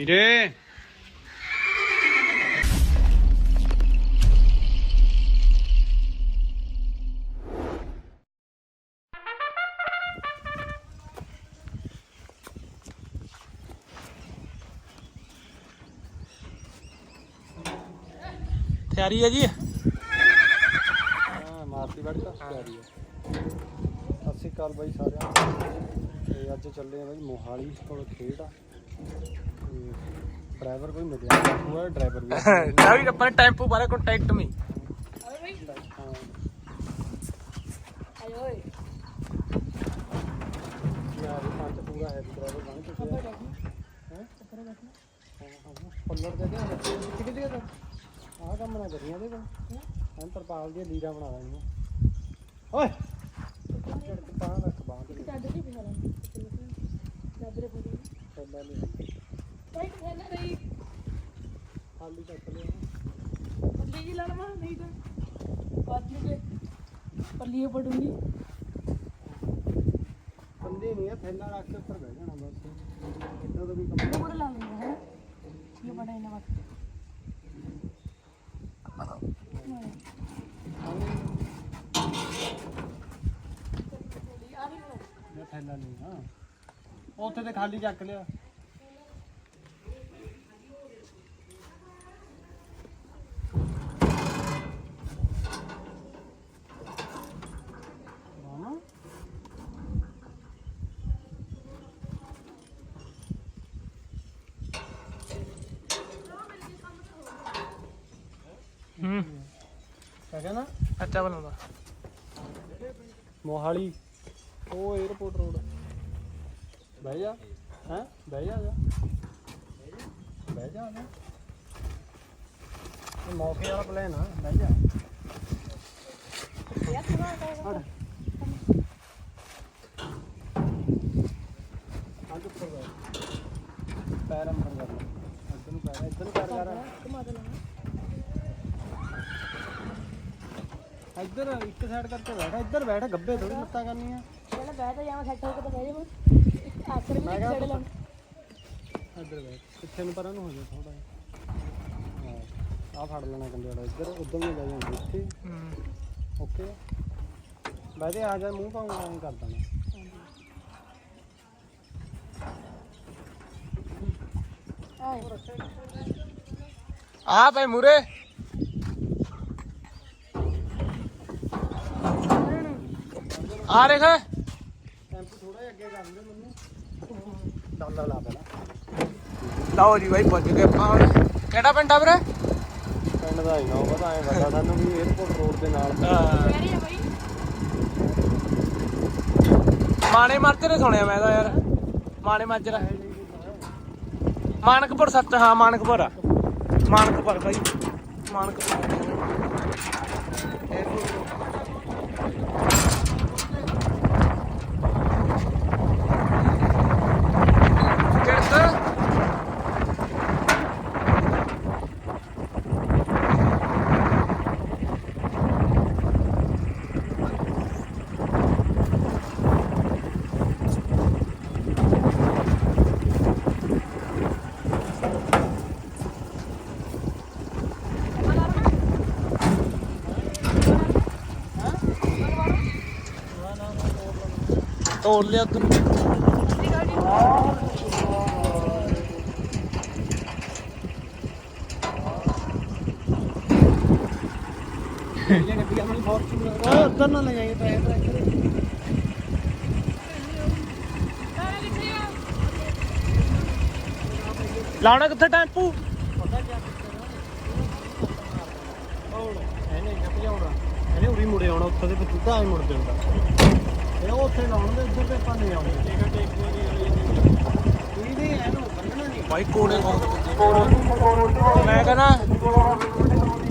ਵੀਰੇ ਤਿਆਰੀ ਹੈ ਜੀ? ਹਾਂ ਮਾਰਤੀ ਬੜੀ ਤਾਂ ਤਿਆਰੀ ਹੈ। ਸਤਿ ਸ਼੍ਰੀ ਅਕਾਲ ਬਾਈ ਸਾਰਿਆਂ ਨੂੰ। ਤੇ ਅੱਜ ਚੱਲੇ ਆ ਬਾਈ ਮੋਹਾਲੀ ਕੋਲ ਖੇਡ ਆ। ਡਰਾਈਵਰ ਕੋਈ ਮਿਲਿਆ ਹੋਇਆ ਡਰਾਈਵਰ ਵੀ ਨਾ ਵੀ ਆਪਣੇ ਟੈਂਪੂ ਬਾਰੇ ਕੰਟੈਕਟ ਮੀ ਪੱਲਰ ਦੇ ਦੇ ਕਿੱਥੇ ਕਿੱਥੇ ਦਾ ਆਹ ਕੰਮ ਨਾ ਕਰੀਆਂ ਦੇ ਹਾਂ। ਤਰਪਾਲ ਦੀਆਂ ਲੀਰਾਂ ਬਣਾ ਲੈਣੀਆਂ ਓਏ ਝੜਕ ਪਾ ਰੱਖ ਬਾਂਹ ਤੇ ਪਹਿਲਾਂ ਨਹੀਂ ਖਾਲੀ ਚੱਕ ਲਿਆ ਪੱਲੀਏ ਪੜੂੰਗੀ ਕੰਦੇ ਨਹੀਂ ਹੈ ਥੈਲਾ ਰੱਖ ਕੇ ਉੱਪਰ ਬਹਿ ਜਾਣਾ ਬਸ ਇੱਦਾਂ ਦਾ ਵੀ ਕੰਮ ਬੜਾ ਲਾ ਲੈਂਦਾ ਹੈ ਇਹ ਬੜਾ ਇਹਨਾਂ ਵਾਸਤੇ ਇਹ ਥੈਲਾ ਨਹੀਂ ਹਾਂ ਉੱਥੇ ਤੇ ਖਾਲੀ ਚੱਕ ਲਿਆ ਮਾਮਾ ਹੂੰ ਕਿਆ ਕਹਿੰਦਾ ਅੱਛਾ ਬਣਾਉਂਦਾ। ਮੋਹਾਲੀ। ਉਹ 에어ਪੋਰਟ ਰੋਡ ਬਹਿ ਜਾ। ਹੈ? ਬਹਿ ਜਾ ਜਾ। ਬਹਿ ਜਾ ਨਾ ਇਹ ਮੌਕੇ ਵਾਲਾ ਪਲਾਨ ਆ। ਬਹਿ ਜਾ। ਹਟ। ਅੱਜ ਉੱਪਰ ਬਹਿ ਪੈਰ ਅੰਦਰ ਕਰ ਲੈ ਇੱਧਰ ਨੂੰ ਪੈਰ ਇੱਧਰ ਨੂੰ ਪੈਰ ਕਰ ਘੁਮਾ ਦੇ ਲੈਣਾ ਇੱਧਰ ਇੱਕ ਸਾਈਡ ਕਰਕੇ ਬੈਠ ਇੱਧਰ ਬੈਠ ਗੱਬੇ ਥੋੜੀ ਲੱਤਾਂ ਕਰਨੀਆਂ। ਪਹਿਲਾਂ ਬਹਿ ਤਾਂ ਜਾਵਾਂ ਸੈੱਟ ਹੋ ਕੇ ਤਾਂ ਬਹਿ ਜਾਵਾਂ। ਆਖਰ ਵੀ ਮੈਂ ਇੱਕ ਕਿਹਾ ਛੇੜ ਲਾਂ ਇੱਧਰ ਬੈਠ ਪਿੱਛੇ ਨੂੰ ਪਰਾਂ ਨੂੰ ਹੋ ਜਾ ਥੋੜਾ ਆ ਫੜ ਲੈਣਾ ਕੰਡੇ ਵਾਲਾ ਇੱਧਰ ਉਧਰ ਨੂੰ ਲੈ ਜਾਂਦੇ ਇੱਥੇ। ਓਕੇ। ਬੈਠੇ ਆ ਜਾ ਮੂੰਹ ਪਾਉਂਗਾ ਐਂ ਕਰ ਆਏ। ਆ ਭਾਈ ਮੂਰੇ। ਆ ਦੇਖ। ਟੈਂਪੂ ਥੋੜਾ ਜਿਹਾ ਅੱਗੇ ਕਰ ਦੇ ਮੈਨੂੰ ਡਾਲਰ ਲਾ ਪਹਿਲਾਂ ਲਓ ਜੀ ਭਾਈ ਪੁੱਜ ਗਏ ਆਪਾਂ। ਹੁਣ ਕਿਹੜਾ ਪਿੰਡ ਆ ਵੀਰੇ? ਪਿੰਡ ਦਾ ਹੀ ਨਾ ਪਤਾ ਐਂ ਪਤਾ ਸਾਨੂੰ ਵੀ 에어ਪੋਰਟ ਰੋਡ ਦੇ ਨਾਲ। ਕਹਿ ਰਹੀ ਆ ਬਾਈ ਮਾਣੇ ਸੁਣਿਆ ਮੈਂ ਤਾਂ ਯਾਰ। ਮਾਣੇ ਮਾਜਰਾ। ਮਾਨਕਪੁਰ ਸੱਚ ਹਾਂ ਮਾਨਕਪੁਰ ਆ। ਮਾਨਕਪੁਰ ਭਾਈ ਮਾਨਕਪੁਰ। ਤੋੜ ਲਿਆ ਤੂੰ। ਇਹ ਨਾ ਲੈ ਜਾਈਏ ਪੈਸੇ ਇੱਧਰ। ਲਾਉਣਾ ਕਿੱਥੇ ਟੈਂਪੂ? ਇਹਨੇ ਕਿੱਥੇ ਭਜਾਉਣਾ। ਇਹਨੇ ਉਰੀ ਮੁੜੇ ਆਉਣਾ, ਉੱਥੇ ਦੇ ਵਿੱਚ ਤਾਂ ਐ ਮੁੜ ਜਾਂਦਾ ਇਹ ਉਹ ਉੱਥੇ ਲਾਉਣ ਦੇ ਇੱਧਰ ਤੇ ਆਪਾਂ ਨਹੀਂ ਆਉਂਦੇ ਟਿਕਟ ਇੱਕ ਵਾਰੀ ਇਹ ਨਹੀਂ ਇਹਨੂੰ ਬੰਨਣਾ ਨਹੀਂ। ਭਾਈ ਕੋੜੇ ਮੈਂ ਕਹਿੰਦਾ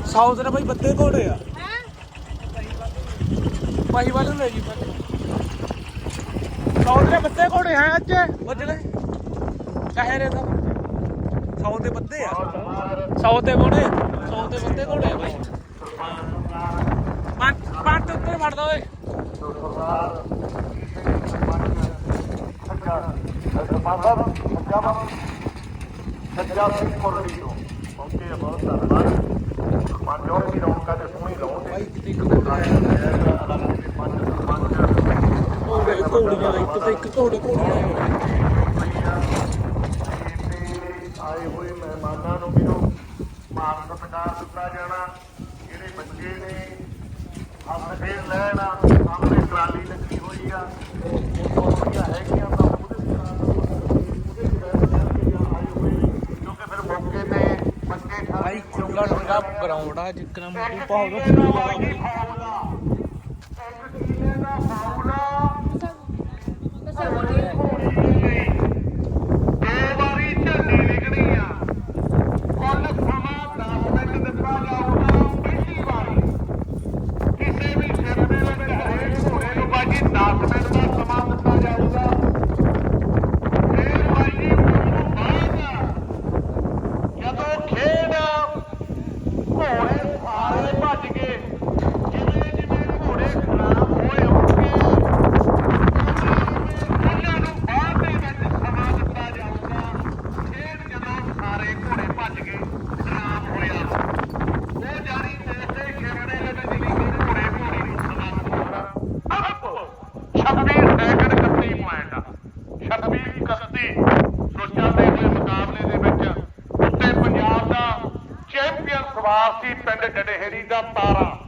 ਸਾਊਥ ਦੇ ਭਾਈ ਬੱਦੇ ਘੋੜੇ ਆ। ਭਾਈ ਵਾਲੇ ਨੂੰ ਲੈ ਜੀ ਸਾਊਥ ਦੇ ਬੱਦੇ ਘੋੜੇ ਹੈ ਅੱਜ। ਵੱਜਣੇ ਕਹੇ ਰੇ ਤਾਂ ਸਾਊਥ ਦੇ ਬੱਦੇ ਆ। ਸਾਊਥ ਦੇ ਬੋੜੇ ਸਾਊਥ ਦੇ ਬੱਦੇ ਘੋੜੇ ਆ ਭਾਈ ਪੰਜ ਪੰਜ ਮਾਧਵ ਸੱਜਾ ਸੱਜਾ ਸਿੰਘ ਕੋਲੀ ਤੋਂ ਪਹੁੰਚੇ ਬਹੁਤ ਧੰਨਵਾਦ। ਮਾਨਯੋਗ ਦੀ ਰੌਣਕਾਂ ਤੇ ਸੋਹਣੀ ਲਾਉਣ ਦੇ ਇੱਕ ਘੋੜੀਆਂ ਇੱਕ ਤੇ ਇੱਕ ਘੋੜੇ ਘੋੜੀਆਂ ਜਿੱਕਣਾ ਮੋਟੀ ਪਾਉਗਾ ਸਰਪ੍ਰਸਤੀ ਦੇ ਹੋਏ ਮੁਕਾਬਲੇ ਦੇ ਵਿੱਚ ਉੱਥੇ ਪੰਜਾਬ ਦਾ ਚੈਂਪੀਅਨ ਸਵਾਰ ਸੀ ਪਿੰਡ ਡਡਹੇੜੀ ਦਾ ਤਾਰਾ।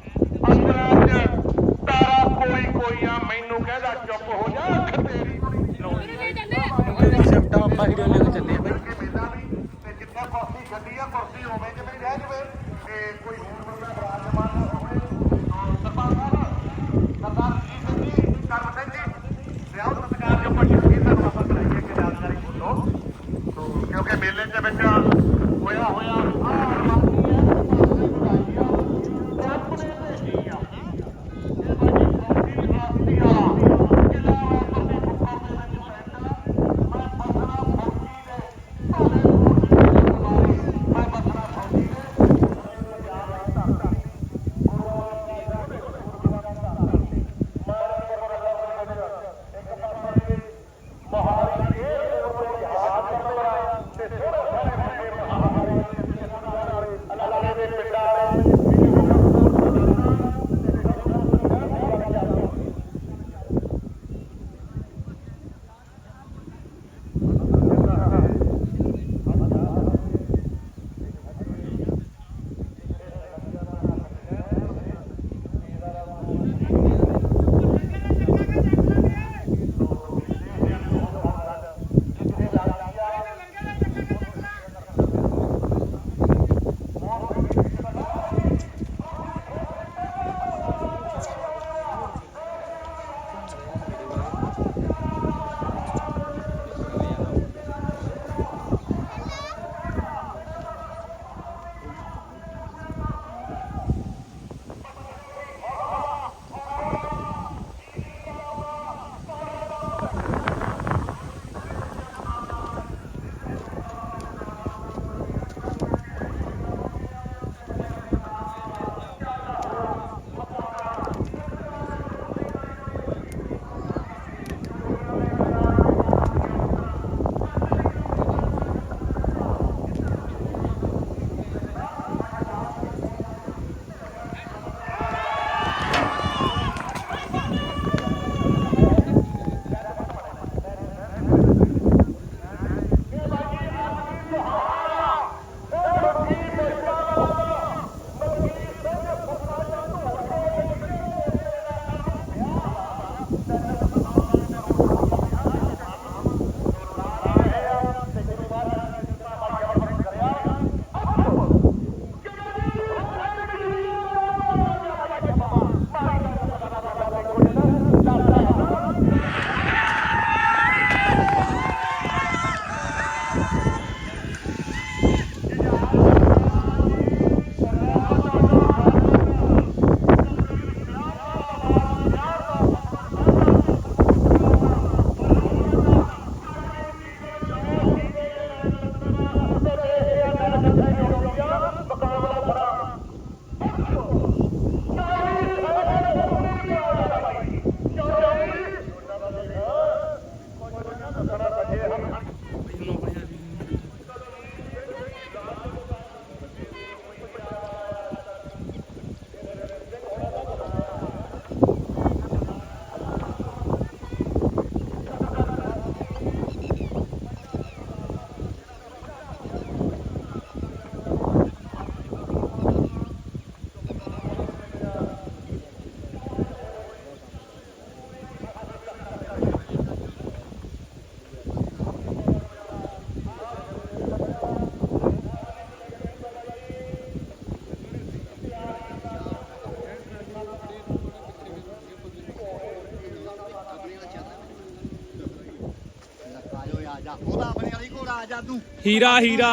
ਉਹਦਾ ਆਪਣੇ ਵਾਲੀ ਘੋੜਾ ਆ ਜਾਦੂ। ਹੀਰਾ ਹੀਰਾ।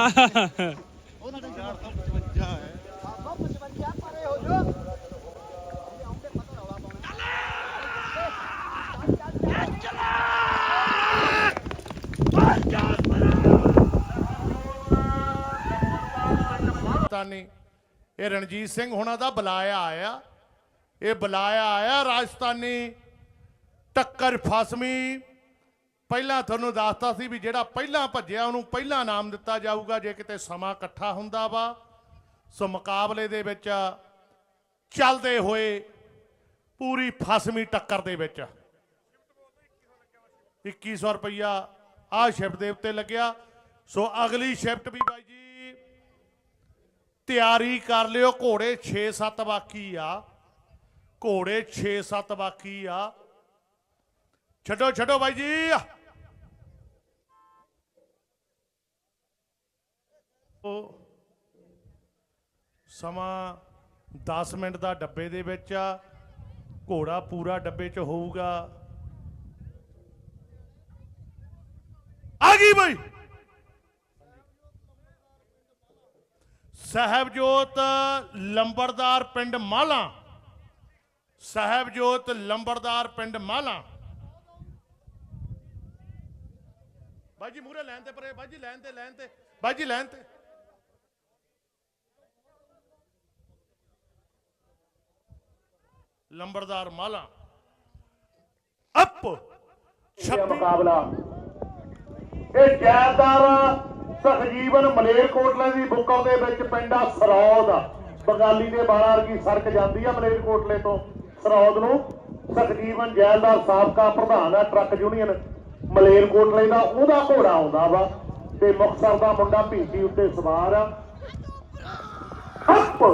ਉਹਨਾਂ ਦਾ 455 ਹੈ। 755 ਪਰੇ ਹੋ ਜੋ ਰਾਜਸਥਾਨੀ ਇਹ ਰਣਜੀਤ ਸਿੰਘ ਹੁਣਾਂ ਦਾ ਬੁਲਾਇਆ ਆਇਆ। ਇਹ ਬੁਲਾਇਆ ਆਇਆ ਰਾਜਸਥਾਨੀ ਟੱਕਰ ਫਸਮੀ ਪਹਿਲਾਂ ਤੁਹਾਨੂੰ ਦੱਸਤਾ ਸੀ ਵੀ ਜਿਹੜਾ ਪਹਿਲਾਂ ਭੱਜਿਆ, ਉਹਨੂੰ ਪਹਿਲਾਂ ਨਾਮ ਦਿੱਤਾ ਜਾਊਗਾ, ਜੇ ਕਿਤੇ ਸਮਾਂ ਇਕੱਠਾ ਹੁੰਦਾ ਵਾ। ਸੋ ਮੁਕਾਬਲੇ ਦੇ ਵਿੱਚ ਚੱਲਦੇ ਹੋਏ ਪੂਰੀ ਫਸਮੀ ਟੱਕਰ ਦੇ ਵਿੱਚ। 2100 ਰੁਪਈਆ ਆਹ ਸ਼ਿਫਟ ਦੇ ਉੱਤੇ ਲੱਗਿਆ। ਸੋ ਅਗਲੀ ਸ਼ਿਫਟ ਵੀ ਬਾਈ ਜੀ ਤਿਆਰੀ ਕਰ ਲਿਓ। ਘੋੜੇ 6-7 ਬਾਕੀ ਆ। ਘੋੜੇ 6-7 ਬਾਕੀ ਆ। ਛੱਡੋ ਛੱਡੋ ਬਾਈ ਜੀ। ਸਮਾਂ 10 ਮਿੰਟ ਦਾ ਡੱਬੇ ਦੇ ਵਿੱਚ ਆ। ਘੋੜਾ ਪੂਰਾ ਡੱਬੇ 'ਚ ਹੋਊਗਾ। ਆ ਗਈ ਬਈ। ਸਾਹਿਬਜੋਤ ਲੰਬੜਦਾਰ ਪਿੰਡ ਮਾਲਾ। ਸਾਹਿਬਜੋਤ ਲੰਬੜਦਾਰ ਪਿੰਡ ਮਾਲਾ। ਬਾਜੀ ਮੂਰੇ ਲੈਣ ਤੇ ਪਰੇ ਬਾਜੀ ਲੈਣ ਤੇ ਲੈਣ ਤੇ ਬਾਜੀ ਲੈਣ ਤੇ। ਲੰਬੜਦਾਰ ਮਾਲਾ। ਅਪ ਇਹ ਮੁਕਾਬਲਾ। ਇਹ ਜੈਦਾਰ ਸਖਜੀਵਨ ਮਲੇਰਕੋਟਲੇ ਦੀ ਬੁੱਕਰ ਦੇ ਵਿੱਚ ਪਿੰਡਾ ਸਰੌਦ। ਬੰਗਾਲੀ ਦੇ 12 ਵਰਗੀ ਸੜਕ ਜਾਂਦੀ ਆ ਮਲੇਰਕੋਟਲੇ ਤੋਂ। ਸਰੌਦ ਨੂੰ ਸਖਜੀਵਨ ਜੈਲਦਾਰ ਸਾਬਕਾ ਪ੍ਰਧਾਨ ਆ ਟਰੱਕ ਯੂਨੀਅਨ। ਮਲੇਰਕੋਟਲੇ ਦਾ ਉਹਦਾ ਘੋੜਾ ਆਉਂਦਾ ਵਾ ਤੇ ਮੁਕਤਸਰ ਦਾ ਮੁੰਡਾ ਭੀਤੀ ਉੱਤੇ ਸਵਾਰ ਆ। ਅੱਪ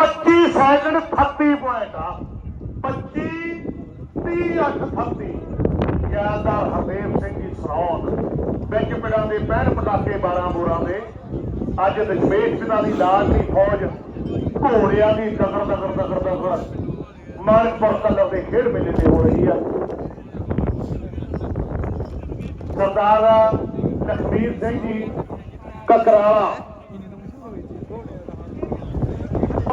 25 ਸੈਕਿੰਡ 38 ਪੁਆਇੰਟ ਆ। 25 30 8 38 ਯਾਦਾਰ ਹਰਦੇਵ ਸਿੰਘ ਜੀ ਸਰੌਨ ਵਿੱਚ ਪਿੰਡਾਂ ਦੇ ਪੈਣ ਪਟਾਕੇ 12 ਬੋਰਾਂ ਦੇ। ਅੱਜ ਦਸ਼ਮੇਸ਼ ਪਿਤਾ ਦੀ ਲਾਡਲੀ ਫੌਜ, ਘੋੜਿਆਂ ਦੀ ਦਗੜ ਦਗੜ ਦਗੜ ਦਗੜ ਮਾਨਪੁਰ ਕਲਰ ਦੇ ਖੇਡ ਮੇਲੇ ਤੇ ਹੋ ਰਹੀ ਆ। ਸਰਦਾਰ ਲਖਵੀਰ ਸਿੰਘ ਜੀ, ਕਕਰਾਲਾ।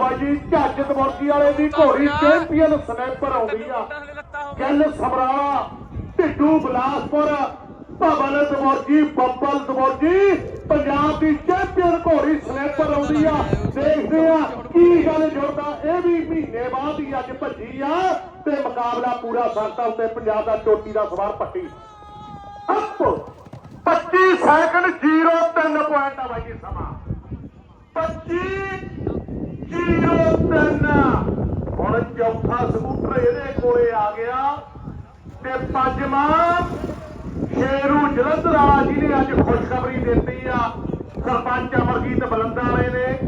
ਬਾਜੀ ਝੱਜ ਦਮਰਕੀ ਵਾਲੇ ਦੀ ਘੋੜੀ ਚੈਂਪੀਅਨ ਸਨੈਪਰ ਆਉਂਦੀ ਆ। ਗੱਲ ਸਮਰਾਲਾ ਢਿੱਡੂ ਬਲਾਸਪੁਰ ਭਵਨ ਦਮਰਜੀ ਬੱਬਲ ਦਮਰਜੀ ਪੰਜਾਬ ਦੀ ਚੈਂਪੀਅਨ ਘੋੜੀ ਸਨੈਪਰ ਆਉਂਦੀ ਆ। ਦੇਖਦੇ ਆ ਕੀ ਗੱਲ ਜੁੜਦਾ। ਇਹ ਵੀ ਮਹੀਨੇ ਬਾਅਦ ਹੀ ਅੱਜ ਭੱਜੀ ਆ ਤੇ ਮੁਕਾਬਲਾ ਪੂਰਾ ਸਰਤਾ ਉੱਤੇ ਪੰਜਾਬ ਦਾ ਚੋਟੀ ਦਾ ਸਵਾਰ ਪੱਟੀ। ਅਪ! 25 ਸੈਕਿੰਡ 03 ਪੁਆਇੰਟ ਆ ਬਾਈ ਸਮਾਂ। 25 ਜੀਰੋ ਤਿੰਨ ਹੁਣ ਚੌਥਾ ਸਕੂਟਰ ਇਹਦੇ ਕੋਲੇ ਆ ਗਿਆ ਤੇ ਪੰਜਵਾਂ ਸ਼ੇਰੂ ਜਲੰਧਰ ਵਾਲਾ ਜਿਹਨੇ ਅੱਜ ਖੁਸ਼ਖਬਰੀ ਦਿੱਤੀ ਆ। ਸਰਪੰਚ ਅਮਰਜੀਤ ਬਲੰਦਾ ਵਾਲੇ ਨੇ।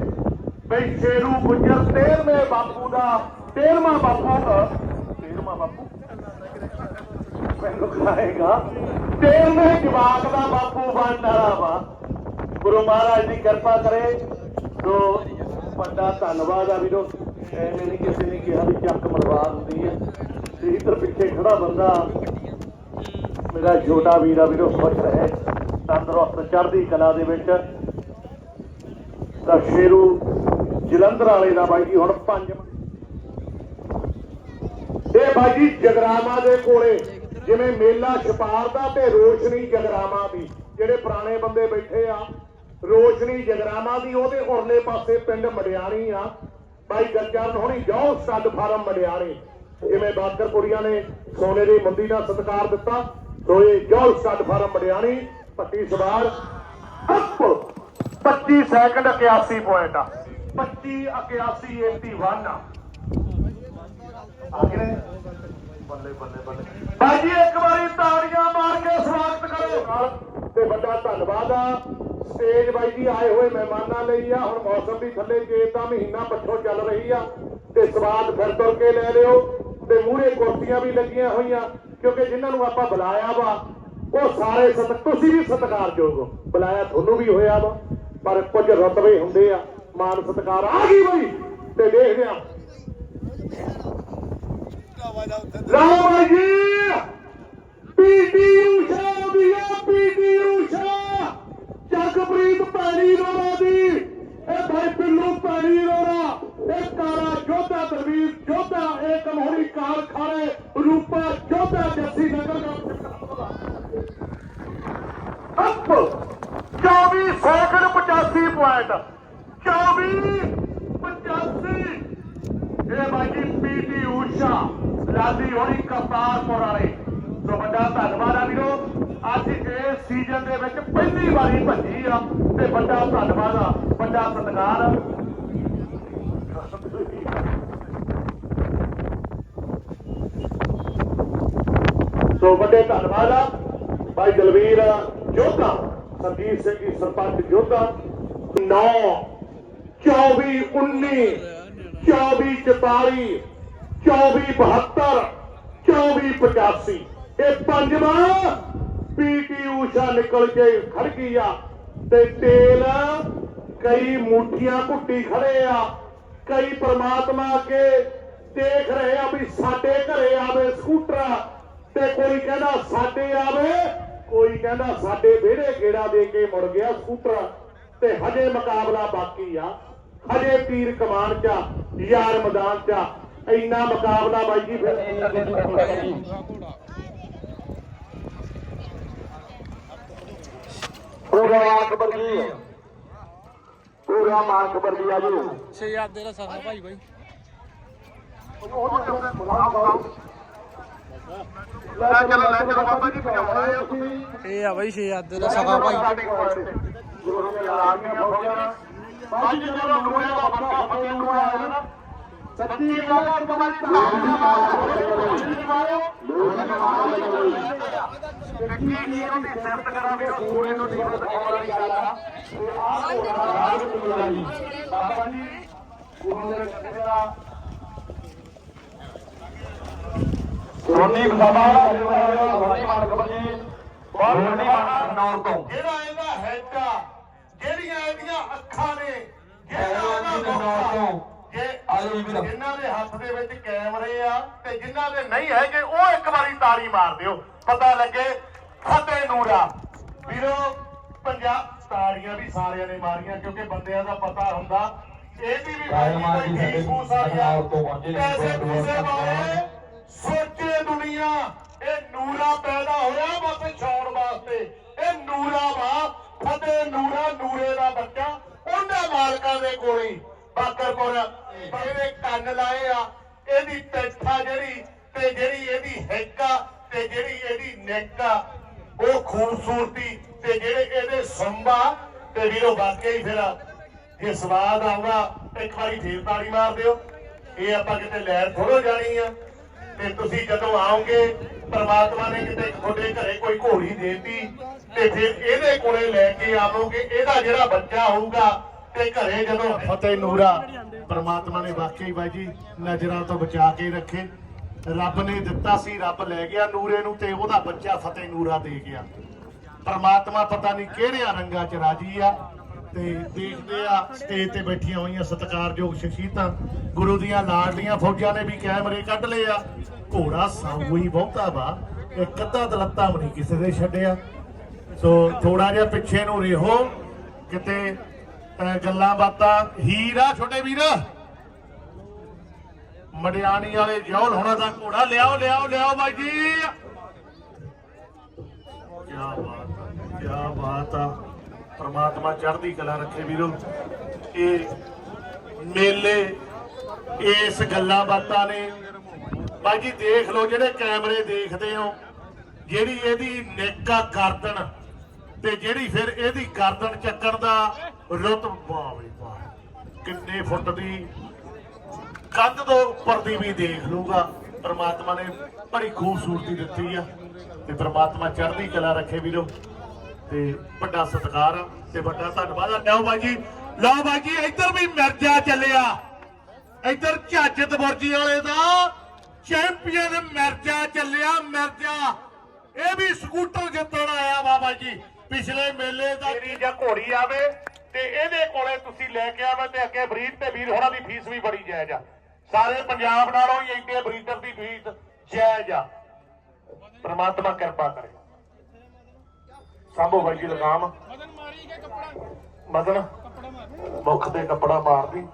ਬਈ ਸ਼ੇਰੂ ਗੁੱਜਰ 13ਵੇਂ ਬਾਪੂ ਦਾ 13ਵਾਂ ਬਾਪੂ 13ਵਾਂ ਬਾਪੂ? ਮੈਨੂੰ ਖਾਏਗਾ 13ਵੇਂ ਜਵਾਕ ਦਾ ਬਾਪੂ ਬਣਨ ਵਾਲਾ ਵਾ। ਗੁਰੂ ਮਹਾਰਾਜ ਦੀ ਕਿਰਪਾ ਕਰੇ। ਸੋ ਵੱਡਾ ਧੰਨਵਾਦ ਆ ਵੀਰੋ। ਐਵੇਂ ਨਹੀਂ ਕਿਸੇ ਨੇ ਕਿਹਾ ਵੀ ਚੱਕ ਮਰਵਾ ਦਿੰਦੀ ਹੈ ਤੇ ਪਿੱਛੇ ਖੜਾ ਬੰਦਾ। ਮੇਰਾ ਛੋਟਾ ਵੀਰ ਵੀਰੋ, ਖੁਸ਼ ਰਹੇ। ਤੰਦਰੁਸਤ ਚੜ੍ਹਦੀ ਕਲਾ ਦੇ ਵਿੱਚ। ਤਾਂ ਸ਼ੇਰੂ ਜਲੰਧਰ ਵਾਲੇ ਦਾ ਬਾਈ ਜੀ ਹੁਣ ਪੰਜ ਇਹ ਬਾਈ ਜੀ ਜਗਰਾਮਾ ਦੇ ਕੋਲੇ, ਜਿਵੇਂ ਮੇਲਾ ਛਪਾਰ ਦਾ ਤੇ ਰੋਸ਼ਨੀ ਜਗਰਾਮਾ ਦੀ, ਜਿਹੜੇ ਪੁਰਾਣੇ ਬੰਦੇ ਬੈਠੇ ਆ ਰੋਸ਼ਨੀ ਜਗਰਾਮਾ ਦੀ ਉਹਦੇ ਉਰਲੇ ਪਾਸੇ ਪਿੰਡ ਮੜਿਆਣੀ ਆ। ਬਾਈ ਗੱਜਰਨ ਹੋਣੀ ਜਾਓ ਸੱਦ ਫਾਰਮ ਮੜਿਆਣੀ। ਜਿਵੇਂ ਬਾਕਰ ਨੇ ਸੋਨੇ ਦੀ ਮੁੰਦੀ ਦਾ ਸਤਿਕਾਰ ਦਿੱਤਾ। ਸੋ ਇਹ ਜਾਓ ਸੱਦ ਫਾਰਮ ਮੜਿਆਣੀ ਪੱਟੀ ਸਵਾਰ। ਅੱਪ 25 ਸੈਕਿੰਡ 81 ਪੁਆਇੰਟ ਆ। 25 81 81 ਆ। ਆ ਬੱਲੇ ਬੱਲੇ ਬੱਲੇ। ਬਾਜੀ ਇੱਕ ਵਾਰੀ ਤਾੜੀਆਂ ਮਾਰ ਕੇ ਸਵਾਗਤ ਕਰੋ। ਤੇ ਵੱਡਾ ਧੰਨਵਾਦ ਆ। ਸਟੇਜ ਬਾਈ ਜੀ ਆਏ ਹੋਏ ਮਹਿਮਾਨਾਂ ਲਈ ਆ। ਹੁਣ ਮੌਸਮ ਵੀ ਥੱਲੇ ਜੇਤ ਦਾ ਮਹੀਨਾ ਪੱਛੋਂ ਚੱਲ ਰਹੀ ਆ। ਤੇ ਸਵਾਦ ਫਿਰ ਤੁਰ ਕੇ ਲੈ ਲਿਓ। ਤੇ ਮੂਹਰੇ ਕੁਰਸੀਆਂ ਵੀ ਲੱਗੀਆਂ ਹੋਈਆਂ, ਕਿਉਂਕਿ ਜਿਨ੍ਹਾਂ ਨੂੰ ਆਪਾਂ ਬੁਲਾਇਆ ਵਾ, ਉਹ ਸਾਰੇ ਸਤ, ਤੁਸੀਂ ਵੀ ਸਤਿਕਾਰਯੋਗ ਹੋ। ਬੁਲਾਇਆ ਤੁਹਾਨੂੰ ਵੀ ਹੋਇਆ ਵਾ, ਪਰ ਕੁਝ ਰਤਬੇ ਹੁੰਦੇ ਆ। ਮਾਨ ਸਤਿਕਾਰ ਆ ਗਈ ਬਈ। ਤੇ ਦੇਖਦੇ ਆ। ਲਓ ਬਾਈ ਜੀ। ਜਗਪ੍ਰੀਤ ਪਾਣੀ ਰੋਣਾ ਦੀ। ਇਹ ਭਾਈ ਪਿੱਲੂ ਪਾਣੀ ਰੋਣਾ, ਇਹ ਕਾਲਾ ਜੋਧਾ ਦਰਵੀਰ ਜੋਧਾ, ਇਹ ਕਮਹੋਰੀ ਕਾਰਖਾਨੇ ਰੂਪਾ ਜੋਧਾ ਜੱਸੀ ਨਗਰ ਦਾ ਅੱਪ 2485 ਪੁਆਇੰਟ 2485 ਇਹ ਭਾਈ ਜੀ ਪੀਟੀ ਊਸ਼ਾ ਲਾਦੀ ਹੋਣੀ ਕਪਾਰਪੁਰ ਵਾਲੇ। ਸੋ ਵੱਡਾ ਧੰਨਵਾਦ ਆ ਵੀਰੋ। ਅੱਜ ਇਸ ਸੀਜ਼ਨ ਦੇ ਵਿੱਚ ਪਹਿਲੀ ਵਾਰੀ ਭੱਜੀ ਆ ਤੇ ਵੱਡਾ ਧੰਨਵਾਦ ਆ, ਵੱਡਾ ਸਤਿਕਾਰ ਆ। ਸੋ ਵੱਡੇ ਧੰਨਵਾਦ ਆ, ਭਾਈ ਦਲਵੀਰ ਜੋਧਾ, ਸੰਦੀਪ ਸਿੰਘ ਜੀ ਸਰਪੰਚ ਜੋਧਾ। 9 24 19 24 44 24 72 24 85 ਇਹ ਪੰਜਵਾਂ ਪੀਟੀ ਊਸ਼ਾ ਨਿਕਲ ਕੇ ਖੜ ਗਈ ਆ ਤੇ ਤੇਲ ਕਈ ਮੁੱਠੀਆਂ ਘੁੱਟੀ ਖੜੇ ਆ। ਕਈ ਪ੍ਰਮਾਤਮਾ ਅੱਗੇ ਦੇਖ ਰਹੇ ਆ ਵੀ ਸਾਡੇ ਘਰੇ ਆਵੇ ਸਕੂਟਰ। ਤੇ ਕੋਈ ਕਹਿੰਦਾ ਸਾਡੇ ਆਵੇ, ਕੋਈ ਕਹਿੰਦਾ ਸਾਡੇ ਵਿਹੜੇ ਗੇੜਾ ਦੇ ਕੇ ਮੁੜ ਗਿਆ ਸਕੂਟਰ। ਤੇ ਹਜੇ ਮੁਕਾਬਲਾ ਬਾਕੀ ਆ। ਹਜੇ ਤੀਰ ਕਮਾਨ ਚ, ਯਾਰ ਮੈਦਾਨ ਚ, ਇੰਨਾ ਮੁਕਾਬਲਾ ਬਾਈ ਜੀ ਫਿਰ ਪੂਰਾ ਅਕਬਰ ਜੀ ਪੂਰਾ ਮਾਨ ਅਕਬਰ ਜੀ? ਆਜੋ 6000 ਦੇ ਦਾ ਸਾਥਾ ਭਾਈ ਬਾਈ। ਲੈ ਚੱਲ ਲੈ ਚੱਲ ਬਾਬਾ ਜੀ ਭਜਾਉਣਾ ਹੈ ਤੁਸੀਂ ਇਹ ਆ ਬਾਈ 6000 ਦੇ ਦਾ ਸਾਥਾ ਭਾਈ ਗੁਰੂ ਨੇ ਆਗਿਆ ਹੋ ਗਿਆ ਬਾਜੀ ਜਦੋਂ ਨੂਰੇ ਦਾ ਬੰਦਾ ਫਤਿਹ ਨੂੰ ਆਇਆ ਨਾ ਸੱਚੀ ਗੱਲ ਹੈ। ਕਮਾਲ ਸੋਨੀ ਬਸਾਬਾ ਸੋਨੀ ਮਾਨਕ ਜੀ ਬਹੁਤ ਵੱਡੀ ਮਾਨਕ ਤੋਂ। ਜਿਹੜਾ ਇਹਦਾ ਆ ਜਿਹੜੀਆਂ ਇਹਦੀਆਂ ਅੱਖਾਂ ਨੇ ਜਿਹੜਾ ਇਹਦਾ ਮੁਖ ਜੇ ਜਿਨ੍ਹਾਂ ਦੇ ਹੱਥ ਦੇ ਵਿੱਚ ਕੈਮਰੇ ਆ ਤੇ ਜਿਨ੍ਹਾਂ ਦੇ ਨਹੀਂ ਹੈਗੇ ਉਹ ਇੱਕ ਵਾਰੀ ਤਾੜੀ ਮਾਰ ਦਿਓ। ਪਤਾ ਲੱਗੇ ਫਤਿਹ ਨੂਰਾ। ਵੀਰੋ ਪੰਜਾਬ ਤਾੜੀਆਂ ਵੀ ਸਾਰਿਆਂ ਨੇ ਮਾਰੀਆਂ ਕਿਉਂਕਿ ਬੰਦਿਆਂ ਦਾ ਪਤਾ ਹੁੰਦਾ। ਇਹਦੀ ਵੀ ਬਾਜੀ ਕੋਈ ਫੀਸ ਆ ਗਿਆ। ਪੈਸੇ ਪੂਸੇ ਵਾਲੇ ਸੋਚੇ ਦੁਨੀਆ ਇਹ ਨੂਰਾ ਪੈਦਾ ਹੋਇਆ ਬਸ ਛਾਉਣ ਵਾਸਤੇ। ਇਹ ਨੂਰਾ ਵਾ ਫਤਿਹ ਨੂਰਾ ਨੂਰੇ ਦਾ ਬੱਚਾ ਉਹਨਾਂ ਮਾਲਕਾਂ ਦੇ ਕੋਲੇ। ਬਾਕਰਪੁਰ ਇਹਦੇ ਕੰਨ ਲਾਏ ਆ ਇਹਦੀ ਪੈਠਾ ਜਿਹੜੀ ਤੇ ਜਿਹੜੀ ਇਹਦੀ ਹਿੱਕ ਆ ਤੇ ਜਿਹੜੀ ਇਹਦੀ ਨੈਕ ਆ ਉਹ ਖੂਬਸੂਰਤੀ ਤੇ ਜਿਹੜੇ ਇਹਦੇ ਸੰਭਾ ਤੇ ਵੀਰੋ ਵਾਕਈ ਫਿਰ ਜੇ ਸਵਾਦ ਆਉਂਦਾ ਇੱਕ ਵਾਰੀ ਫੇਰ ਤਾੜੀ ਮਾਰ ਦਿਓ। ਇਹ ਆਪਾਂ ਕਿਤੇ ਲੈਣ ਥੋੜੋ ਜਾਣੀ ਆ। ਤੇ ਤੁਸੀਂ ਜਦੋਂ ਆਓਗੇ ਪ੍ਰਮਾਤਮਾ ਨੇ ਕਿਤੇ ਤੁਹਾਡੇ ਘਰੇ ਕੋਈ ਘੋੜੀ ਦੇਤੀ ਤੇ ਫਿਰ ਇਹਦੇ ਕੋਲੇ ਲੈ ਕੇ ਆਵੋਗੇ ਇਹਦਾ ਜਿਹੜਾ ਬੱਚਾ ਹੋਊਗਾ ਤੇ ਘਰੇ ਜਦੋਂ ਫਤਿਹ ਨੂਰਾ ਪ੍ਰਮਾਤਮਾ ਨੇ ਵਾਕਈ ਬਾਈ ਜੀ, ਨਜ਼ਰਾਂ ਤੋਂ ਬਚਾ ਕੇ ਰੱਖੇ। ਰੱਬ ਨੇ ਦਿੱਤਾ ਸੀ, ਰੱਬ ਲੈ ਗਿਆ ਨੂਰੇ ਨੂੰ ਤੇ ਉਹਦਾ ਬੱਚਾ ਫਤਿਹ ਨੂਰਾ ਦੇ ਗਿਆ। ਪਰਮਾਤਮਾ ਪਤਾ ਨਹੀਂ ਕਿਹੜਿਆਂ ਰੰਗਾਂ 'ਚ ਰਾਜੀ ਆ ਤੇ ਦੇਖਦੇ ਆ ਸਟੇਜ ਤੇ ਬੈਠੀਆਂ ਹੋਈਆਂ ਸਤਿਕਾਰਯੋਗ ਸ਼ਖਸੀਅਤਾਂ। ਗੁਰੂ ਦੀਆਂ ਲਾਡਲੀਆਂ ਫੌਜਾਂ ਨੇ ਵੀ ਕੈਮਰੇ ਕੱਢ ਲਏ ਆ। ਘੋੜਾ ਸਾਊ ਹੀ ਬਹੁਤਾ ਵਾ, ਇੱਕ ਅੱਧਾ ਦਲੱਤਾ ਵੀ ਨਹੀਂ ਕਿਸੇ ਦੇ ਛੱਡਿਆ। ਸੋ ਥੋੜਾ ਜਿਹਾ ਪਿੱਛੇ ਨੂੰ ਰਹੋ, ਕਿਤੇ ਗੱਲਾਂ ਬਾਤਾਂ। ਹੀਰਾ ਛੋਟੇ ਵੀਰ। ਮੜਿਆਣੀ ਵਾਲੇ ਜੌਲ ਹੋਣਾ ਦਾ ਘੋੜਾ। ਲਿਆਓ ਲਿਆਓ ਲਿਆਓ ਬਾਈ ਜੀ। ਕੀ ਬਾਤ ਕੀ ਬਾਤ ਆ। ਪ੍ਰਮਾਤਮਾ ਚੜ੍ਹਦੀ ਕਲਾ ਰੱਖੇ ਵੀਰੋ। ਇਹ ਮੇਲੇ, ਇਸ ਗੱਲਾਂ ਬਾਤਾਂ ਨੇ। ਬਾਈ ਜੀ, ਦੇਖ ਲਓ ਜਿਹੜੇ ਕੈਮਰੇ ਦੇਖਦੇ ਹੋ, ਜਿਹੜੀ ਇਹਦੀ ਨੇਕਾ ਗਰਦਨ ਤੇ ਜਿਹੜੀ ਫਿਰ ਇਹਦੀ ਗਰਦਨ ਚੱਕਣ ਦਾ ਰੁਤਬ ਵਾਹ। ਬਈ ਕਿੰਨੇ ਫੁੱਟ ਦੀ ਕੰਧ ਤੋਂ ਉੱਪਰ ਦੀ ਵੀ ਦੇਖ ਲੂਗਾ ਪ੍ਰਮਾਤਮਾ ਨੇ ਬੜੀ ਖੂਬਸੂਰਤੀ ਦਿੱਤੀ ਆ। ਤੇ ਪ੍ਰਮਾਤਮਾ ਚੜ੍ਹਦੀ ਕਲਾ ਰੱਖੇ ਵੀਰੋ। ਤੇ ਵੱਡਾ ਸਤਿਕਾਰ ਆ ਤੇ ਵੱਡਾ ਧੰਨਵਾਦ ਆ। ਲਓ ਬਾਈ ਲਓ ਬਾਈ ਇੱਧਰ ਵੀ ਮਿਰਜ਼ਾ ਚੱਲਿਆ। ਇੱਧਰ ਝਾਜਤ ਬੁਰਜੀ ਵਾਲੇ ਦਾ ਚੈਂਪੀਅਨ ਮਿਰਜ਼ਾ ਚੱਲਿਆ, ਮਿਰਜ਼ਾ। ਇਹ ਵੀ ਸਕੂਟਰ ਜਿੱਤਣ ਆਇਆ ਬਾਬਾ ਜੀ। ਪਿਛਲੇ ਮੇਲੇ ਦਾ ਜਿਹੜੀ ਜਾਂ ਘੋੜੀ ਆਵੇ ਤੇ ਇਹਦੇ ਕੋਲੇ ਤੁਸੀਂ ਲੈ ਕੇ ਆਵੇ ਤੇ ਅੱਗੇ ਬਰੀਡ ਤੇ ਵੀਰ ਹੋਰਾਂ ਦੀ ਫੀਸ ਵੀ ਬੜੀ ਜਾਇਜ਼ ਆ। ਸਾਰੇ ਪੰਜਾਬ ਨਾਲੋਂ ਹੀ ਇੰਨੇ ਬਰੀਡਰ ਦੀ ਫੀਸ ਜਾਇਜ਼ ਆ। ਪ੍ਰਮਾਤਮਾ ਕਿਰਪਾ ਕਰੇ। ਸਾਂਭੋ ਬਾਈ ਜੀ ਲਗਾਮ। ਮਦਨ ਮੁੱਖ ਤੇ ਕੱਪੜਾ ਮਾਰਦੀ।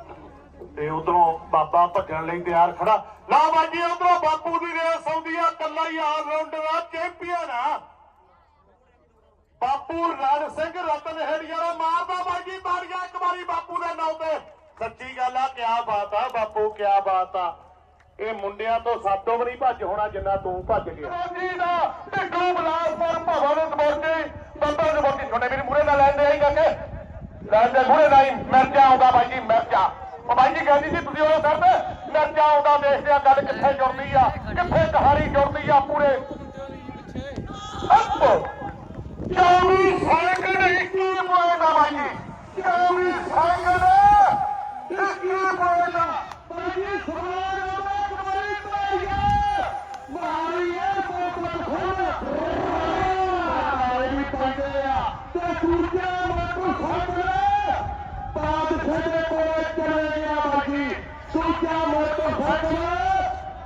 ਤੇ ਉਧਰੋਂ ਬਾਬਾ ਭੱਜਣ ਲਈ ਤਿਆਰ ਖੜਾ। ਨਾ ਬਾਜੀ ਉਧਰੋਂ ਬਾਪੂ ਦੀ ਰੇਸ ਆਉਂਦੀ ਆ। ਕੱਲਾ ਹੀ ਆਲ ਰਾਉਂਡਰ ਆ ਚੈਂਪੀਅਨ ਆ। ਬਾਪੂ ਰਣ ਸਿੰਘ, ਰਤਨ ਹੇੜੀਆਂ ਮਾਰਦਾ ਬਾਜੀ ਤਾੜੀਆਂ ਇੱਕ ਵਾਰੀ ਬਾਪੂ ਦੇ ਨਾਂ ਤੇ। ਸੱਚੀ ਗੱਲ ਆ, ਕਿਆ ਬਾਤ ਆ ਬਾਪੂ, ਕਿਆ ਬਾਤ ਆ। ਇਹ ਮੁੰਡਿਆਂ ਤੋਂ ਸਾਤੋਂ ਵੀ ਨਹੀਂ ਭੱਜ ਹੋਣਾ ਜਿੰਨਾ ਤੂੰ ਭੱਜ ਗਿਆ। ਜੀ ਦਾ ਟਿੱਕੂ ਬਲਾਸਪੁਰ ਭਵਨ ਦੇ ਬੰਦਾ ਦੇ ਸਪੋਰਟੀ ਛੋਟੇ ਵੀਰ ਮੂਰੇ ਨਾਲ ਲੈਂਦੇ ਆਈ ਕਰਕੇ ਲੈਂਦੇ ਮੂਰੇ ਨਾਲ ਹੀ ਮਿਰਜਾ ਆਉਂਦਾ ਬਾਈ ਜੀ, ਮਿਰਜਾ। ਉਹ ਬਾਈ ਜੀ ਕਹਿੰਦੀ ਸੀ, ਤੁਸੀਂ ਉਹ ਸਰ ਤੇ ਮਿਰਜਾ ਆਉਂਦਾ ਦੇਖਦੇ ਆ ਗੱਲ ਕਿੱਥੇ ਜੁੜਦੀ ਆ, ਕਿੱਥੇ ਕਹਾਣੀ ਜੁੜਦੀ ਆ ਪੂਰੇ। ਅੱਪ! ਦੂਜਾ ਮੋਟਰ ਸਾਈਕਲ ਬਾਦ ਖੇਡੇ ਕੋਲ ਚਲੇ ਗਿਆ ਬਾਈ ਜੀ ਦੂਜਾ ਮੋਟਰ ਸਾਈਕਲ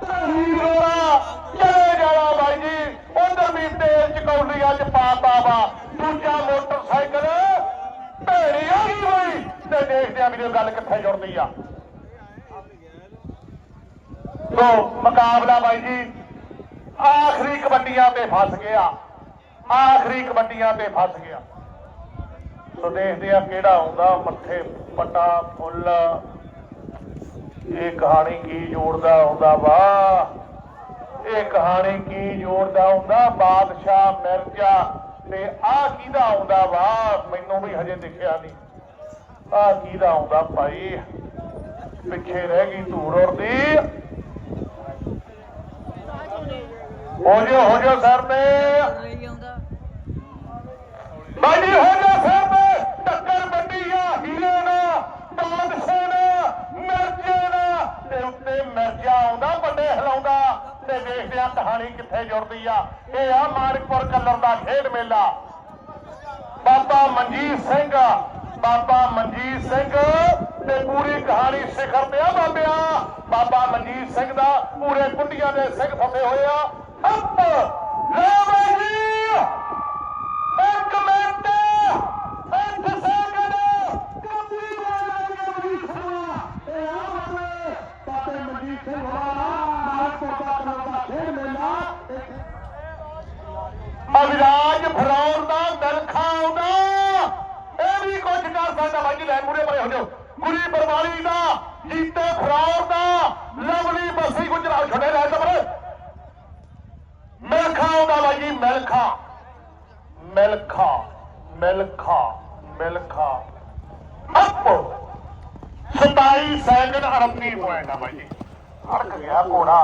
ਧਰੀ ਰੋੜਾ ਚਲੇ ਜਾਣਾ ਬਾਈ ਜੀ ਉਧਰ ਵੀ ਤੇਲ ਅੱਜ ਪਾਤਾ ਵਾ ਦੂਜਾ ਮੋਟਰਸਾਈਕਲ ਭੇੜੀ ਆ ਗਈ ਹੋਈ। ਤੇ ਦੇਖਦੇ ਆ ਵੀ ਗੱਲ ਕਿੱਥੇ ਜੁੜਦੀ ਆ। ਸੋ ਮੁਕਾਬਲਾ ਬਾਈ ਜੀ, ਆਖਰੀ ਕਬੱਡੀਆਂ ਤੇ ਫਸ ਗਿਆ। ਆਖਰੀ ਕਬੱਡੀਆਂ ਤੇ ਫਸ ਗਿਆ। ਸੋ ਦੇਖਦੇ ਆ ਕਿਹੜਾ ਆਉਂਦਾ, ਮੱਥੇ ਪੱਟਾ ਫੁੱਲ। ਇਹ ਕਹਾਣੀ ਕੀ ਜੋੜਦਾ, ਆਉਂਦਾ ਵਾ ਇਹ ਕਹਾਣੀ ਕੀ ਜੋੜਦਾ ਹੁੰਦਾ? ਬਾਦਸ਼ਾਹ ਮਿਰਜ਼ਾ ਤੇ ਆਹ ਕਿਹਦਾ ਆਉਂਦਾ ਵਾ? ਮੈਨੂੰ ਵੀ ਹਜੇ ਦਿਖਿਆ ਨਹੀਂ। ਆਹ ਕਿਹਦਾ ਆਉਂਦਾ ਭਾਈ? ਪਿੱਛੇ ਰਹਿ ਗਈ ਧੂੜ ਉੜਦੀ। ਹੋ ਜਿਓ ਹੋ ਜਿਓ ਸਰ ਨੇ ਬਾਜੀ ਹੋ ਜਾ ਸਰ ਨੇ ਟੱਕਰ ਵੱਡੀ ਆ ਹੀਰੇ ਨਾ ਬਾਦਸ਼ਾਹ ਨਾ ਮਿਰਜ਼ੇ ਨਾ। ਤੇ ਉੱਤੇ ਮਿਰਜ਼ਾ ਆਉਂਦਾ ਵੱਡੇ ਹਿਲਾਉਂਦਾ। ਤੇ ਦੇਖਦੇ ਆ ਕਹਾਣੀ ਕਿੱਥੇ ਜੁੜਦੀ ਆ। ਇਹ ਆ ਮਾਨਕਪੁਰ ਕਲਰ ਦਾ ਖੇਡ ਮੇਲਾ। ਬਾਬਾ ਮਨਜੀਤ ਸਿੰਘ, ਬਾਬਾ ਮਨਜੀਤ ਸਿੰਘ ਤੇ ਪੂਰੀ ਕਹਾਣੀ ਸਿਖਰ ਤੇ ਆ ਬਾਬਿਆ। ਬਾਬਾ ਮਨਜੀਤ ਸਿੰਘ ਦਾ ਪੂਰੇ ਕੁੰਡੀਆਂ ਦੇ ਸਿੰਘ ਫਸੇ ਹੋਏ ਆ। ਅੱਪ ਲੈ ਬਾਜੀ ਇੱਕ ਮਿੰਟ। ਇੱਕ ਸੈਕਿੰਡ ਕਬੂਲੀ ਵਾਲਾ ਕਬੂਲੀ ਖੜਾ ਇਹ ਮਨਜੀਤ ਸਿੰਘ ਹੋਣਾ ਮਾਨਕਪੁਰ ਦਾ ਕਲਰ ਦਾ ਖੇਡ ਮੇਲਾ ਅਵਿਰਾਜ ਫਰੌਰ ਦਾ ਦਲਖਾ ਆਉਂਦਾ ਇਹ ਵੀ ਕੁਝ ਕਰ ਸਕਦਾ ਬਾਈ ਲੈ ਮੂਰੇ ਪਰੇ ਹੋ ਜਾਓ। ਗੁਰੀ ਬਰਵਾਲੀ ਦਾ, ਜੀਤੇ ਫਰੌਰ ਦਾ, ਲਵਲੀ ਬਸੀ ਗੁਜਰਾ ਛੋੜੇ ਲੈ ਤਬਰ ਮਿਲਖਾ ਆਉਂਦਾ ਬਾਈ Milkha. Milkha Milkha Milkha. Up! 27 second 38 point ਆ ਬਾਈ ਅੜਕ ਗਿਆ ਘੋੜਾ।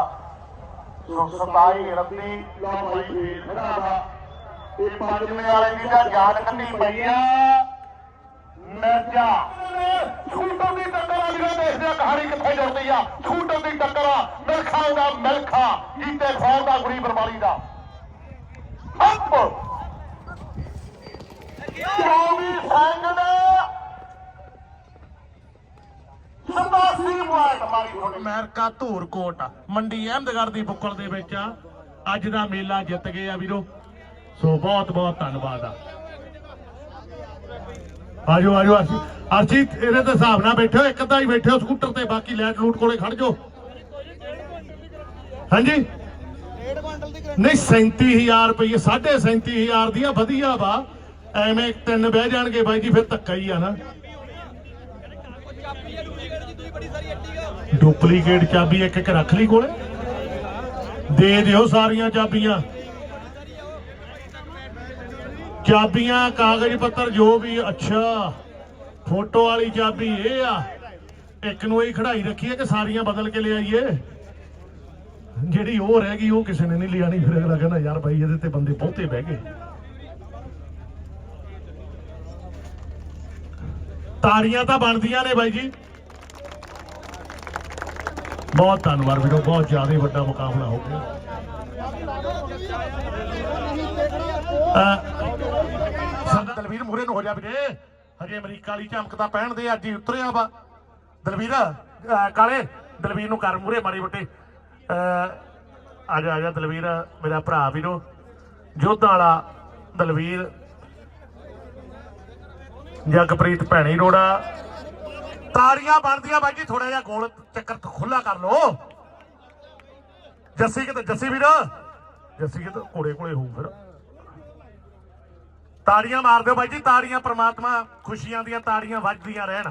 27 38 ਲੋ ਬਾਈ ਜੀ, ਖੜਾ ਇਹ ਪੰਜਵੇਂ ਵਾਲੇ ਦੀ ਤਾਂ ਜਾਨ ਕੱਢੀ ਪਈ ਆ। ਮਿਰਜ਼ਾ। ਛੂਟੋ ਦੀ ਟੱਕਰ ਆ ਜਿਹੜਾ ਦੇਖਦੇ ਆ ਕਹਾਣੀ ਕਿੱਥੇ ਜੁੜਦੀ ਆ? ਛੂਟੋ ਦੀ ਟੱਕਰ ਆ। ਮਿਲਖਾ ਦਾ ਮਿਲਖਾ। ਜੀਤੇ ਫੌਰ ਦਾ, ਗੁਰੀ ਬਰਵਾਲੀ ਦਾ। Up 24 second. 87 ਪੁਆਇੰਟ ਮਾਰੀ ਤੁਹਾਡੇ। ਅਮਰੀਕਾ ਧੂਰਕੋਟ ਮੰਡੀ ਅਹਿਮਦਗੜ੍ਹ ਦੀ ਬੁੱਕਲ ਦੇ ਵਿੱਚ ਆ। ਅੱਜ ਦਾ ਮੇਲਾ ਜਿੱਤ ਗਏ ਆ ਵੀਰੋ। ਸੋ ਬਹੁਤ ਬਹੁਤ ਧੰਨਵਾਦ ਆ। ਆਜੋ ਆਜੋ ਅਸੀਂ ਅਸੀਂ ਇਹਦੇ ਤੇ ਹਿਸਾਬ ਨਾਲ ਬੈਠੇ ਹੋ ਇੱਕ ਅੱਧਾ ਹੀ ਬੈਠੇ ਹੋ ਸਕੂਟਰ ਤੇ, ਬਾਕੀ ਲੈਟ ਲੂਟ ਕੋਲੇ ਖੜ ਜਾਓ। ਹਾਂਜੀ? ਨਹੀਂ 37000 ਰੁਪਏ 37000 ਦੀਆਂ ਵਧੀਆ ਵਾ। ਐਵੇਂ ਤਿੰਨ ਬਹਿ ਜਾਣਗੇ, ਬਾਈ ਜੀ, ਫਿਰ ਧੱਕਾ ਹੀ ਆ ਨਾ। ਡੁਪਲੀਕੇਟ ਚਾਬੀ ਇੱਕ ਇੱਕ ਰੱਖ ਲਈ ਕੋਲੇ। ਦੇ ਦਿਓ ਸਾਰੀਆਂ ਚਾਬੀਆਂ। ਚਾਬੀਆਂ, ਕਾਗਜ਼ ਪੱਤਰ ਜੋ ਵੀ, ਅੱਛਾ, ਫੋਟੋ ਵਾਲੀ ਚਾਬੀ ਇਹ ਆ। ਇੱਕ ਨੂੰ ਹੀ ਖੜਾਈ ਰੱਖੀ ਹੈ ਕਿ ਸਾਰੀਆਂ ਬਦਲ ਕੇ ਲਿਆਈਏ। ਜਿਹੜੀ ਉਹ ਰਹਿ ਗਈ, ਉਹ ਕਿਸੇ ਨੇ ਨਹੀਂ ਲਿਆਣੀ ਫਿਰ ਅਗਲਾ ਕਹਿੰਦਾ, ਯਾਰ ਭਾਈ ਇਹਦੇ ਤੇ ਬੰਦੇ ਬਹੁਤੇ ਬਹਿ ਗਏ। ਤਾੜੀਆਂ ਤਾਂ ਬਣਦੀਆਂ ਨੇ ਬਾਈ ਜੀ। ਬਹੁਤ ਧੰਨਵਾਦ ਵੀਰੋ, ਬਹੁਤ ਜ਼ਿਆਦਾ ਵੱਡਾ ਮੁਕਾਬਲਾ ਹੋ ਗਿਆ। ਦਲਵੀਰ ਮੂਰੇ ਨੂੰ ਹੋ ਜਾ ਵੀਰੇ। ਹਜੇ ਅਮਰੀਕਾ ਵਾਲੀ ਝਮਕ ਤਾਂ ਪਹਿਣ ਦੇ, ਅੱਜ ਹੀ ਉਤਰਿਆ ਵਾ। ਦਲਵੀਰ ਕਾਲੇ, ਦਲਵੀਰ ਨੂੰ ਕਰ ਮੂਰੇ ਮਾੜੀ ਵੱਟੇ ਆ ਜਾ ਆ ਜਾ ਦਲਵੀਰ, ਮੇਰਾ ਭਰਾ ਵੀਰੋ। ਜੋਧਾਂ ਵਾਲਾ ਦਲਵੀਰ। ਜਗਪ੍ਰੀਤ ਭੈਣੀ ਰੋੜਾ। ਤਾੜੀਆਂ ਬਣਦੀਆਂ ਬਾਈ ਜੀ ਥੋੜਾ ਜਿਹਾ ਗੋਲ ਚੱਕਰ ਖੁੱਲਾ ਕਰ ਲੋ ਜੱਸੀ ਕਿਤੇ, ਜੱਸੀ ਵੀਰ। ਜੱਸੀ ਕਿਤੇ ਕੋਲੇ ਕੋਲੇ ਹੋਊ ਫਿਰ। ਤਾੜੀਆਂ ਮਾਰ ਦਿਓ ਬਾਈ ਜੀ, ਤਾੜੀਆਂ, ਪ੍ਰਮਾਤਮਾ ਖੁਸ਼ੀਆਂ ਦੀਆਂ ਤਾੜੀਆਂ ਵੱਜਦੀਆਂ ਰਹਿਣ।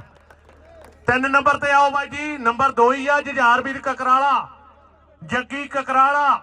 ਤਿੰਨ ਨੰਬਰ ਤੇ ਆਓ ਬਾਈ ਜੀ, ਨੰਬਰ 2 ਹੀ ਆ ਜੁਝਾਰ ਵੀਰ ਕਕਰਾਲਾ, ਜੱਗੀ ਕਕਰਾਲਾ।